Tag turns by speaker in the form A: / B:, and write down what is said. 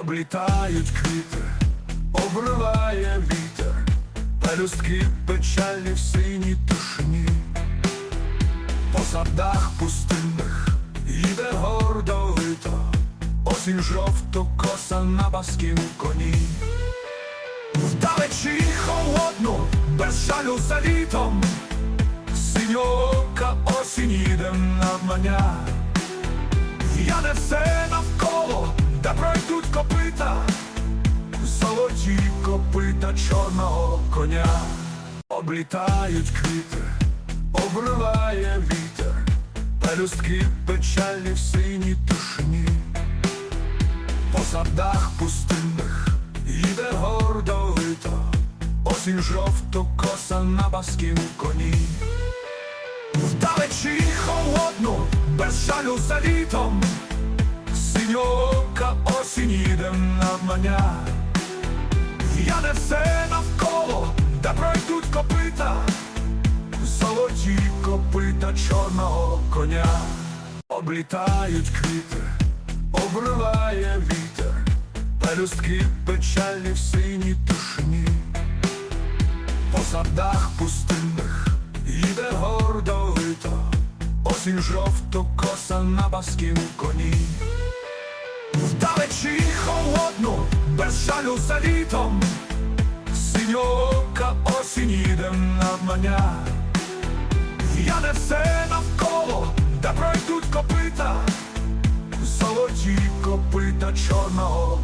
A: Облітають квіти, обриває вітер, пелюстки печальні в синій тишині, по садах пустинних їде гордо лито, осінь жовто коса на баскім коні. Вдалечі холодну, без жалю за літом, синьоока осінь їде навмання. Я не все навколо, копита чорного коня, облітають квіти, обриває вітер, пелюстки печальні в синій тишині, по садах пустинних їде гордо лито, осінь жовто коса на баскім коні. Вдалечі холодну, без жалю за літом, синьоока осінь їде навмання. Я не все навколо, де пройдуть копита, золоті копита чорного коня, облітають квіти, обриває вітер, пелюстки печальні в синій тишині. По садах пустинних їде гордо лито, осінь жовто коса на баскім коні. Вдалечі холодну, без жалю за літом, синьоока осінь їде навмання. Я не все навколо, де пройдуть копита, золоті копита чорного